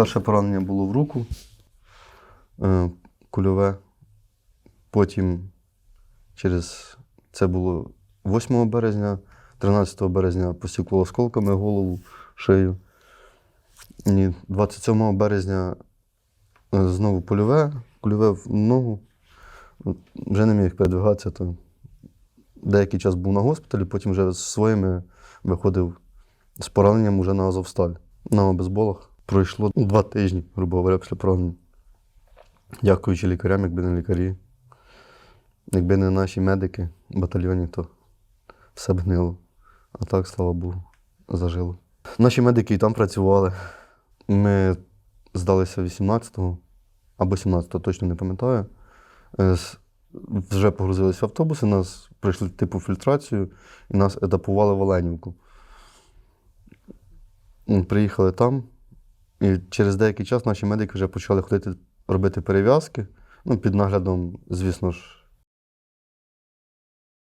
Перше поранення було в руку, е, кульове. Потім через це було 8 березня, 13 березня посікло осколками голову, шию. І 27 березня е, знову польове, кульове в ногу. Вже не міг передвигатися. То деякий час був на госпіталі, потім вже з своїми виходив з пораненням уже на Азовсталь, на обезболах. Пройшло два тижні, грубо говоря, після поранення. Дякуючи лікарям, якби не лікарі. Якби не наші медики в батальйоні, то все б гнило. А так, слава Богу, зажило. Наші медики і там працювали. Ми здалися 18-го або 17-го, точно не пам'ятаю. Е, Вже погрузилися в автобуси, нас прийшли типу фільтрацію і нас етапували в Оленівку. Приїхали там, і через деякий час наші медики вже почали ходити робити перев'язки. Ну, під наглядом, звісно ж,